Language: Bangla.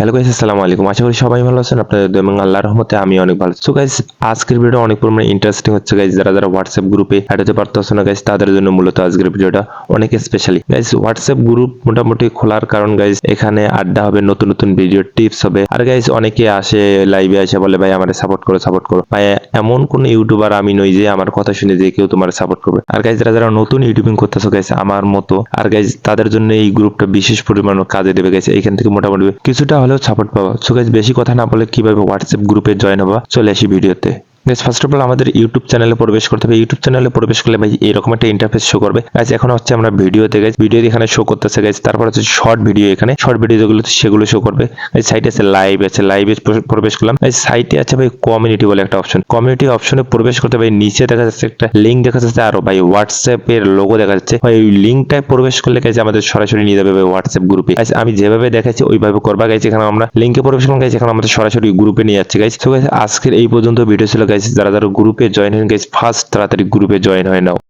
হ্যালো গাইস আসসালামু আলাইকুম। আশা করি সবাই ভালো আছেন, আপনাদের এবং আল্লাহর রহমতে আমি অনেক ভালো সো গাইস আজকের ভিডিও অনেক পরিমাণে ইন্টারেস্টিং হচ্ছে গাইস যারা যারা হোয়াটসঅ্যাপ গ্রুপে অ্যাড হতে পারতেছে না গাইস তাদের জন্য মূলত আজকের ভিডিওটা অনেক স্পেশালি গাইস হোয়াটসঅ্যাপ গ্রুপ মোটামুটি খোলার কারণ গাইস এখানে আড্ডা হবে, নতুন নতুন ভিডিও টিপস হবে। আর গাইস অনেকে আসে লাইভে আসে বলে, ভাই, আমারে সাপোর্ট করো সাপোর্ট করো। ভাই, এমন কোন ইউটিউবার আমি নই যে আমার কথা শুনে যে কেউ তোমার সাপোর্ট করবে। আর গাইস যারা যারা নতুন ইউটিউবিং করতেছো গাইস আমার মতো, আর গাইস তাদের জন্য এই গ্রুপটা বিশেষ পরিমাণ কাজে দেবে গাইস এইখান থেকে মোটামুটি কিছুটা হলেও সাপোর্ট পাবা। সো গাইস বেশি কথা না বলে কীভাবে হোয়াটসঅ্যাপ গ্রুপে জয়েন হবা? চলে আসি ভিডিওতে গাইস ফার্স্ট অফ অল আমাদের ইউটিউব চ্যানেলে প্রবেশ করতে হবে। ইউটিউব চ্যানেলে প্রবেশ করলে ভাই এরকম একটা ইন্টারফেস শো করবে। গাইস এখন হচ্ছে আমরা ভিডিওতে গাইস ভিডিও এখানে শো করতেছে গাইস তারপর হচ্ছে শর্ট ভিডিও এখানে। শর্ট ভিডিও যেগুলো সেগুলো শো করবে। গাইস সাইটে আছে লাইভ আছে লাইভে প্রবেশ করলাম। গাইস সাইটে আছে ভাই কমিউনিটি বলে একটা অপশন কমিউনিটি অপশনে প্রবেশ করতে ভাই নিচে দেখা যাচ্ছে একটা লিঙ্ক দেখা যাচ্ছে, আর ভাই হোয়াটসঅ্যাপ এর লোগো দেখা যাচ্ছে। ভাই ওই লিঙ্কটায় প্রবেশ করলে গাইস আমাদের সরাসরি নিয়ে যাবে ভাই হোয়াটসঅ্যাপ গ্রুপে গাইস আমি যেভাবে দেখাচ্ছি, ওইভাবে করবা। গাইস এখানে আমরা লিঙ্কে প্রবেশ করলাম। গাইস এখানে আমাদের সরাসরি গ্রুপে নিয়ে যাচ্ছে গাইস তো গাইস আজকের এই পর্যন্ত ভিডিও ছিল গাইস যারা যারা গ্রুপে জয়েন হয়ে গেছে ফার্স্ট তাড়াতাড়ি গ্রুপে জয়েন হয়ে নাও।